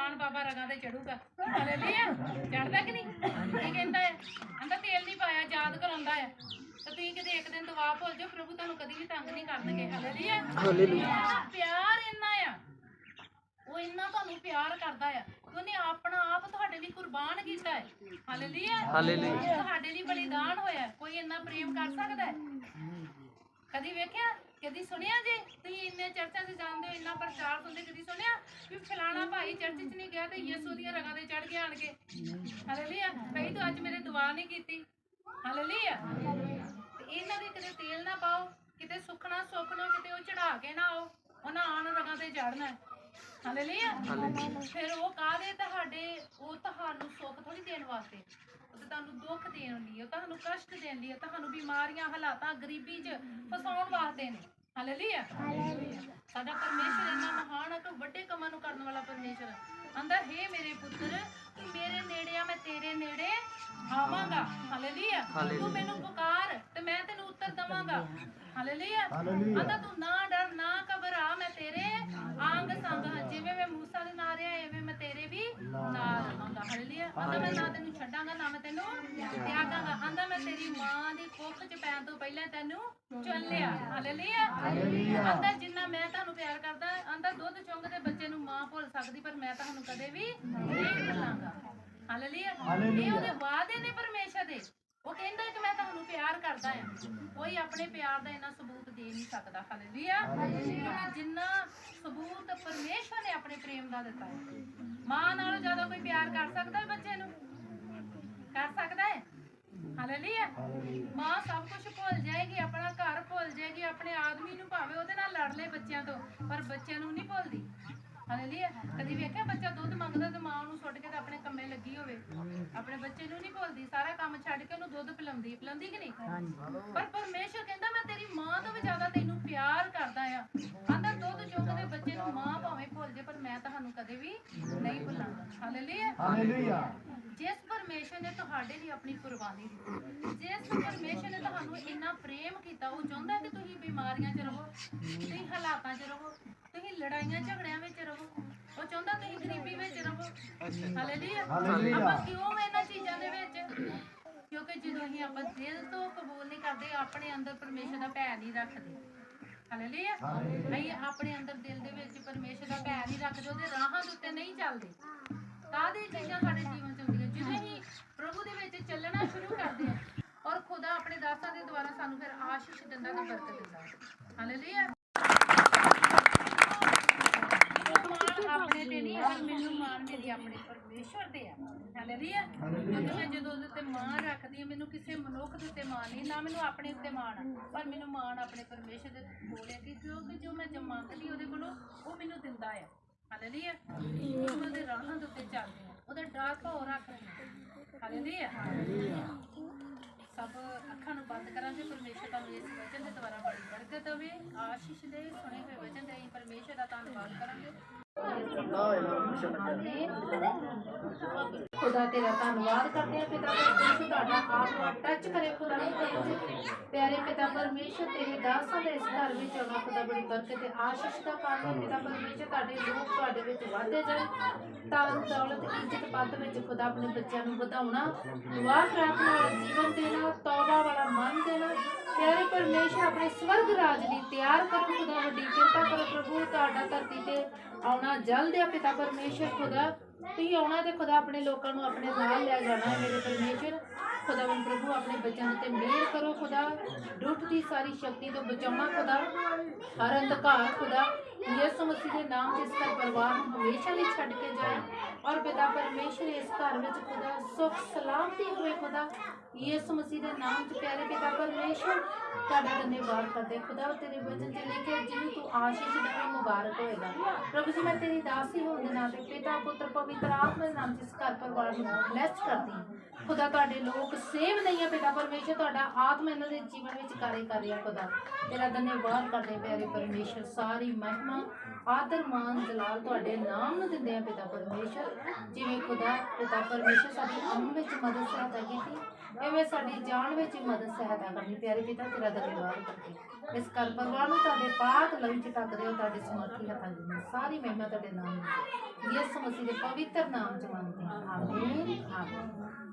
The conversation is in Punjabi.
ਆਣ ਬਾਬਾ ਰਗਾਂ ਤੇ ਚੜੂਗਾ। ਹਾਲੇਲੂਇਆ ਚੜਦਾ ਕਿ ਨਹੀਂ? ਕੀ ਕਹਿੰਦਾ ਹੈ ਕਹਿੰਦਾ ਤੇਲ ਨਹੀਂ ਪਾਇਆ ਯਾਦ ਕਰਾਉਂਦਾ ਹੈ ਤੇ ਤੁਸੀਂ ਕਿਤੇ ਇੱਕ ਦਿਨ ਦੁਆ ਭੁੱਲ ਜਾਓ ਪ੍ਰਭੂ ਤੁਹਾਨੂੰ ਕਦੀ ਵੀ ਤੰਗ ਨਹੀਂ ਕਰਨਗੇ। ਹਾਲੇਲੂਇਆ ਹਾਲੇਲੂਇਆ ਪਿਆਰ ਇੰਨਾ ਆ। ਉਹ ਇੰਨਾ ਤੁਹਾਨੂੰ ਪਿਆਰ ਕਰਦਾ ਆ। ਉਹਨੇ ਆਪਣਾ ਆਪ ਤੁਹਾਡੇ ਲਈ ਕੁਰਬਾਨ ਕੀਤਾ ਹੈ ਹਾਲੇਲੂਇਆ ਹਾਲੇਲੂਇਆ ਤੁਹਾਡੇ ਲਈ ਬਲੀਦਾਨ ਹੋਇਆ। ਕੋਈ ਇੰਨਾ ਪ੍ਰੇਮ ਕਰ ਸਕਦਾ ਹੈ ਕਦੀ ਵੇਖਿਆ? ਕਦੀ ਸੁਣਿਆ ਜੇ? ਤੁਸੀਂ ਇੰਨੇ ਚਰਚਾਂ 'ਚ ਜਾਂਦੇ ਹੋ ਇੰਨਾ ਪ੍ਰਚਾਰ ਸੁਣਦੇ ਕਦੀ ਸੁਣਿਆ? ਵੀ ਫਲਾਣਾ ਭਾਈ ਚਰਚ 'ਚ ਨਹੀਂ ਗਿਆ ਤੇ ਯਿਸੂ ਦੀਆਂ ਰਗਾਂ ਤੇ ਚੜ ਗਿਆ ਆਣ ਕੇ? ਹਾਲੇਲੂਇਆ ਕਈ ਤਾਂ ਅੱਜ ਮੇਰੇ ਦੁਆ ਨਹੀਂ ਕੀਤੀ। ਹਾਲੇਲੂਇਆ। ਇਹਨਾਂ ਦੇ ਕਿਤੇ ਤੇਲ ਨਾ ਪਾਓ ਕਿਤੇ ਸੁੱਕਣਾ ਸੁੱਕਣਾ ਕਿਤੇ ਉਹ ਚੜਾ ਕੇ ਨਾ ਆਓ ਉਹਨਾਂ ਆਣ ਰਗਾਂ ਤੇ ਚੜਨਾ ਹਾਲੇਲੂਇਆ। ਫਿਰ ਉਹ ਕਾਹਦੇ ਤੁਹਾਡੇ ਉਹ ਤੁਹਾਨੂੰ ਸੁੱਖ ਥੋੜੀ ਦੇਣ ਵਾਸਤੇ? ਤੁਹਾਨੂੰ ਦੁੱਖ ਦੇਣ ਲਈ ਉਹ ਤੁਹਾਨੂੰ ਕਸ਼ਟ ਦੇਣ ਲਈ ਉਹ ਤੁਹਾਨੂੰ ਬਿਮਾਰੀਆਂ ਹਾਲਾਤਾਂ ਗਰੀਬੀ 'ਚ ਫਸਾਉਣ ਵਾਸਤੇ ਨੇ। ਹਾਲੇਲੂਇਆ ਸਾਡਾ ਪਰਮੇਸ਼ਰ ਇੰਨਾ ਮਹਾਨ ਹੈ ਕਿ ਵੱਡੇ ਕੰਮਾਂ ਨੂੰ ਕਰਨ ਵਾਲਾ ਪਰਮੇਸ਼ਰ ਆਂਦਾ ਹੈ ਮੇਰੇ ਪੁੱਤਰ ਤੂੰ ਮੇਰੇ ਨੇੜੇ ਆ ਮੈਂ ਤੇਰੇ ਨੇੜੇ ਆਵਾਂਗਾ। ਹਾਲੇਲੂਇਆ ਤੂੰ ਮੈਨੂੰ ਪੁਕਾਰ ਤੇ ਮੈਂ ਤੈਨੂੰ ਉੱਤਰ ਦਵਾਂਗਾ। ਹਾਲੇਲੂਇਆ ਆਂਦਾ ਤੂੰ ਨਾ ਡਰ ਨਾ ਘਬਰਾ ਮੈਂ ਤੇਰੇ ਆਂਗ ਸੰਗ ਹਾਂ। ਜਿਵੇਂ ਮੈਂ ਰਹਾਂਗਾ ਹਾਲੇਲੂਇਆ ਆਂਦਾ ਮੈਂ ਨਾ ਤੈਨੂੰ ਛੱਡਾਂਗਾ ਨਾ ਮੈਂ ਤੈਨੂੰ ਤਿਆਗਾਂਗਾ। ਆਂਦਾ ਮੈਂ ਤੇਰੀ ਮਾਂ ਦੀ ਕੁੱਖ 'ਚ ਪੈਣ ਤੋਂ ਪਹਿਲਾਂ ਤੈਨੂੰ ਚੁਣ ਲਿਆ। ਹਾਲੇਲੂਇਆ। ਆਂਦਾ ਜਿੰਨਾ ਮੈਂ ਤੁਹਾਨੂੰ ਪਿਆਰ ਕਰਦਾ ਆਂਦਾ ਦੁੱਧ ਚੁੰਗਦੇ ਬੱਚੇ ਨੂੰ ਮਾਂ ਭੁੱਲ ਸਕਦੀ ਪਰ ਮੈਂ ਤੁਹਾਨੂੰ ਕਦੇ ਵੀ ਨਹੀਂ ਭੁੱਲਾਂਗਾ। ਹਾਲੇਲੂਇਆ। ਇਹ ਉਹਦੇ ਵਾਅਦੇ ਨੇ ਪਰਮੇਸ਼ਰ ਦੇ। ਉਹ ਕਹਿੰਦਾ ਪਿਆਰ ਕਰਦਾ ਹਾਂ ਕੋਈ ਆਪਣੇ ਪਿਆਰ ਦਾ ਇੰਨਾ ਸਬੂਤ ਦੇ ਨਹੀਂ ਸਕਦਾ, ਹਾਲੇਲੂਇਆ। ਕਿਉਂਕਿ ਜਿੰਨਾ ਸਬੂਤ ਪਰਮੇਸ਼ਰ ਨੇ ਆਪਣੇ ਪ੍ਰੇਮ ਦਾ ਦਿੱਤਾ ਹੈ। ਮਾਂ ਨਾਲੋਂ ਜ਼ਿਆਦਾ ਕੋਈ ਪਿਆਰ ਕਰ ਸਕਦਾ ਹੈ ਬੱਚੇ ਨੂੰ? ਕਰ ਸਕਦਾ ਹੈ? ਹਾਲੇਲੂਇਆ। ਮਾਂ ਸਭ ਕੁਝ ਭੁੱਲ ਜਾਏਗੀ, ਆਪਣਾ ਘਰ ਭੁੱਲ ਜਾਏਗੀ, ਆਪਣੇ ਆਦਮੀ ਨੂੰ ਭਾਵੇਂ ਉਹਦੇ ਨਾਲ ਲੜ ਲਏ ਬੱਚਿਆਂ ਤੋਂ, ਪਰ ਬੱਚਿਆਂ ਨੂੰ ਨਹੀਂ ਭੁੱਲਦੀ। ਹਾਲੇਲੂਇਆ ਕਦੀ ਵੇਖਿਆ ਬੱਚਾ ਦੁੱਧ ਮੰਗਦਾ ਤੇ ਮਾਂ ਉਹਨੂੰ ਸੁੱਟ ਕੇ ਤੇ ਆਪਣੇ ਕੰਮੇ ਲੱਗੀ ਹੋਵੇ? ਆਪਣੇ ਬੱਚੇ ਨੂੰ ਨਹੀਂ ਭੁੱਲਦੀ ਸਾਰਾ ਕੰਮ ਛੱਡ ਕੇ ਉਹਨੂੰ ਦੁੱਧ ਪਿਲਾਉਂਦੀ ਪਿਲਾਉਂਦੀ ਕਿ ਨਹੀਂ? ਪਰ ਪਰਮੇਸ਼ਰ ਕਹਿੰਦਾ ਮੈਂ ਤੇਰੀ ਮਾਂ ਤੋਂ ਵੀ ਜ਼ਿਆਦਾ ਤੈਨੂੰ ਪਿਆਰ ਕਰਦਾ ਆ। ਆਂਦਾ ਦੁੱਧ ਚੁੱਕਦੇ ਬੱਚੇ ਨੂੰ ਮਾਂ ਭਾਵੇਂ ਭੁੱਲ ਜੇ ਪਰ ਮੈਂ ਤੁਹਾਨੂੰ ਕਦੇ ਵੀ ਨਹੀਂ ਭੁੱਲਾਂਗਾ। ਹਾਲੇਲੂਇਆ ਹਾਲੇਲੂਇਆ ਜਿਸ ਪਰਮੇਸ਼ਰ ਨੇ ਤੁਹਾਡੇ ਲਈ ਆਪਣੀ ਕੁਰਬਾਨੀ ਦਿੱਤੀ ਜਿਸ ਪਰਮੇਸ਼ਰ ਨੇ ਤੁਹਾਨੂੰ ਇੰਨਾ ਪ੍ਰੇਮ ਕੀਤਾ ਉਹ ਚਾਹੁੰਦਾ ਕਿ ਤੁਸੀਂ ਬਿਮਾਰੀਆਂ 'ਚ ਰਹੋ ਤੁਸੀਂ ਹਾਲਾਤਾਂ 'ਚ ਰਹੋ ਤੁਸੀਂ ਲੜਾਈਆਂ ਝਗੜਿਆਂ ਵਿੱਚ ਰਹੋ ਉਹ ਚਾਹੁੰਦਾ ਤੁਸੀਂ ਗਰੀਬੀ ਵਿੱਚ ਰਹੋ। ਹਾਲੇਲੂਇਆ ਆਪਾਂ ਕਿਉਂ ਇਹਨਾਂ ਚੀਜ਼ਾਂ ਦੇ ਵਿੱਚ? ਕਿਉਂਕਿ ਜਦੋਂ ਅਸੀਂ ਆਪਾਂ ਦਿਲ ਤੋਂ ਕਬੂਲ ਨਹੀਂ ਕਰਦੇ ਆਪਣੇ ਅੰਦਰ ਪਰਮੇਸ਼ਰ ਦਾ ਭੈ ਨਹੀਂ ਰੱਖਦੇ। ਹਾਲੇਲੂਇਆ ਅਸੀਂ ਆਪਣੇ ਅੰਦਰ ਦਿਲ ਦੇ ਵਿੱਚ ਪਰਮੇਸ਼ਰ ਦਾ ਭੈ ਨਹੀਂ ਰੱਖਦੇ ਉਹਦੇ ਰਾਹਾਂ ਦੇ ਉੱਤੇ ਨਹੀਂ ਚੱਲਦੇ। ਕਾਹਦੀ ਚੀਜ਼ਾਂ ਸਾਡੇ ਜੀਵਨ ਚ ਵਿੱਚ ਚੱਲਣਾ ਸ਼ੁਰੂ ਕਰਦੇ ਹਾਂ ਔਰ ਖੁਦਾ ਆਪਣੇ ਦਾਸਾਂ ਦੇ ਦੁਆਰਾ ਸਾਨੂੰ ਫਿਰ ਆਸ਼ੀਸ਼ ਦਿੰਦਾ ਤੇ ਬਰਕਤ ਦਿੰਦਾ। ਹਾਲੇਲੂਇਆ ਮਾਣ ਆਪਣੇ ਤੇ ਨਹੀਂ ਪਰ ਮੈਨੂੰ ਮਾਣ ਮੇਰੀ ਆਪਣੇ ਪਰਮੇਸ਼ਵਰ ਤੇ ਆ। ਹਾਲੇਲੂਇਆ ਕਿਉਂਕਿ ਮੈਂ ਜਦੋਂ ਉਹਦੇ ਤੇ ਮਾਣ ਰੱਖਦੀ ਹਾਂ ਮੈਨੂੰ ਕਿਸੇ ਮਨੁੱਖ ਦੇ ਉੱਤੇ ਮਾਣ ਨਹੀਂ ਨਾ ਮੈਨੂੰ ਆਪਣੇ ਉੱਤੇ ਮਾਣ ਆ, ਪਰ ਮੈਨੂੰ ਮਾਣ ਆਪਣੇ ਪਰਮੇਸ਼ਰ ਦੇ ਕਿ ਜੋ ਕਿ ਜੋ ਮੈਂ ਜ- ਮੰਗਦੀ ਉਹਦੇ ਕੋਲੋਂ ਉਹ ਮੈਨੂੰ ਦਿੰਦਾ ਆ। ਹਾਲੇਲੂਇਆ ਉਹਦੇ ਰਾਹਾਂ ਦੇ ਉੱਤੇ ਚੱਲਦੇ ਆ ਉਹਦਾ ਡਰ ਭਾਉ ਰੱਖਦੇ ਆ ਹਾਲੇਲੂਇਆ ਸਭ ਅੱਖਾਂ ਨੂੰ ਬੰਦ ਕਰਾਂਗੇ, ਪਰਮੇਸ਼ਰ ਤੁਹਾਨੂੰ ਇਸ ਵਚਨ ਦੇ ਦੁਆਰਾ ਬੜੀ ਬਰਕਤ ਹੋਵੇ ਆਸ਼ੀਸ਼ ਦੇ ਸੁਣੇ ਹੋਏ ਵਚਨ ਦੇ ਅਸੀਂ ਪਰਮੇਸ਼ਰ ਦਾ ਧੰਨਵਾਦ ਕਰਾਂਗੇ। ਖੁਦਾ ਤੇਰਾ ਧੰਨਵਾਦ ਕਰਦੇ ਆ ਪਿਤਾ ਪਰਮੇਸ਼ਰ ਤੁਹਾਡਾ ਆਤਮਾ ਟੱਚ ਕਰੇ ਖੁਦਾ ਪਿਆਰੇ ਪਿਤਾ ਪਰਮੇਸ਼ਰ, ਤੇਰੇ ਦਾਸਾਂ ਦੇ ਇਸ ਘਰ ਵਿੱਚ ਆਉਣਾ ਖੁਦਾ ਬੜੀ ਬਰਕਤ ਤੇ ਆਸ਼ੀਸ਼ ਦਾ ਕਾਰਨ ਪਿਤਾ ਪਰਮੇਸ਼ਰ, ਤੁਹਾਡੇ ਲੋਕ ਤੁਹਾਡੇ ਵਿੱਚ ਵਧਦੇ ਜਾਣ। ਤਾਂ ਦੌਲਤ, ਇੱਜ਼ਤ ਪਦ ਵਿੱਚ ਖੁਦਾ ਆਪਣੇ ਬੱਚਿਆਂ ਨੂੰ ਵਧਾਉਣਾ, ਦੁਆ ਪ੍ਰਾਰਥਨਾ ਵਾਲਾ ਜੀਵਨ ਦੇਣਾ, ਤੌਬਾ ਵਾਲਾ ਮਨ ਦੇਣਾ। ਪਿਆਰੇ ਪਰਮੇਸ਼ਰ, ਆਪਣੇ ਸਵਰਗ ਰਾਜ ਦੀ ਤਿਆਰ ਕਰੋ ਖੁਦਾ ਵੱਡੀ ਕਿਰਪਾ ਕਰੋ। ਪ੍ਰਭੂ, ਤੁਹਾਡਾ ਧਰਤੀ ਆਉਣਾ ਜਲਦ ਹੈ ਪਿਤਾ ਪਰਮੇਸ਼ਰ ਖੁਦਾ। ਤੁਸੀਂ ਆਉਣਾ ਤੇ ਖੁਦਾ ਆਪਣੇ ਲੋਕਾਂ ਨੂੰ ਆਪਣੇ ਨਾਲ ਲੈ ਜਾਣਾ ਹੈ। ਮੇਰੇ ਪਰਮੇਸ਼ਰ ਖੁਦਾਵੰਦ ਪ੍ਰਭੂ ਆਪਣੇ ਬੱਚਿਆਂ ਦੇ ਉੱਤੇ ਮਿਹਰ ਕਰੋ ਖੁਦਾ। ਦੁੱਖ ਦੀ ਸਾਰੀ ਸ਼ਕਤੀ ਤੋਂ ਬਚਾਉਣਾ ਖੁਦਾ। ਹਰ ਅੰਧਕਾਰ ਖੁਦਾ। ਯਿਸੂ ਮਸੀਹ ਦੇ ਨਾਮ 'ਚ ਇਸ ਘਰ ਪਰਿਵਾਰ ਨੂੰ ਹਮੇਸ਼ਾ ਲਈ ਛੱਡ ਕੇ ਜਾਏ ਔਰ ਪਿਤਾ ਪਰਮੇਸ਼ਰ ਇਸ ਘਰ ਵਿੱਚ ਖੁਦਾ ਸੁਖ ਸਲਾਮਤੀ ਹੋਵੇ ਖੁਦਾ ਯਿਸੂ ਮਸੀਹ ਦੇ ਨਾਮ 'ਚ ਪਿਆਰੇ ਪਿਤਾ ਪਰਮੇਸ਼ਰ ਤੁਹਾਡਾ ਧੰਨਵਾਦ ਕਰਦੇ ਖੁਦਾ ਤੇਰੇ ਵਚਨ 'ਚ ਲਿਖਿਆ ਜਿਹਨੂੰ ਤੂੰ ਆਸ਼ੀਸ਼ ਦੇਵੇਂ ਮੁਬਾਰਕ ਹੋਏਗਾ ਪ੍ਰਭੂ ਜੀ ਮੈਂ ਤੇਰੀ ਦਾਸੀ ਹੋਣ ਦੇ ਨਾਤੇ ਪਿਤਾ ਪੁੱਤਰ ਪਵਿੱਤਰ ਆਤਮਾ ਦੇ ਨਾਮ 'ਚ ਇਸ ਘਰ ਪਰਿਵਾਰ ਨੂੰ ਬਲੈਸ ਕਰਦੀ ਹਾਂ। ਖੁਦਾ ਤੁਹਾਡੇ ਲੋਕ ਸੇਵ ਨਹੀਂ ਹੈ ਪਿਤਾ ਪਰਮੇਸ਼ਰ, ਤੁਹਾਡਾ ਆਤਮਾ ਇਹਨਾਂ ਦੇ ਜੀਵਨ ਵਿੱਚ ਕਾਰੇ ਕਰ ਰਿਹਾ ਖੁਦਾ। ਤੇਰਾ ਧੰਨਵਾਦ ਕਰਦੇ ਪਿਆਰੇ ਪਰਮੇਸ਼ਰ, ਸਾਰੀ ਮਹਿਮਾ, ਆਦਰ ਮਾਨ ਜਲਾਲ ਤੁਹਾਡੇ ਨਾਮ ਨੂੰ ਦਿੰਦੇ ਆ ਪਿਤਾ ਪਰਮੇਸ਼ਰ। ਜਿਵੇਂ ਖੁਦਾ, ਪਿਤਾ ਪਰਮੇਸ਼ਰ ਸਾਡੀ ਆਉਣ ਵਿੱਚ ਮਦਦ ਸਹਾਇਤਾ ਕੀਤੀ, ਐਵੇਂ ਸਾਡੀ ਜਾਣ ਵਿੱਚ ਮਦਦ ਸਹਾਇਤਾ ਕਰਨੀ। ਪਿਆਰੇ ਪਿਤਾ, ਤੇਰਾ ਧੰਨਵਾਦ ਕਰਦੇ ਇਸ ਕਰ ਪਰਿਵਾਰ ਨੂੰ ਤੁਹਾਡੇ ਪਾਕ ਲਵੀ ਚ ਟੱਕਦੇ ਹੋ ਤੁਹਾਡੇ ਸਮਰਥੀ ਹੱਥਾਂ ਦੇ ਸਾਰੀ ਮਹਿਮਾ ਤੁਹਾਡੇ ਨਾਮ ਨੂੰ ਯਿਸੂ ਮਸੀਹ ਦੇ ਪਵਿੱਤਰ ਨਾਮ ਚ ਮੰਗਦੇ ਹਾਂ। ਆਮੀਨ। ਆਮੀਨ।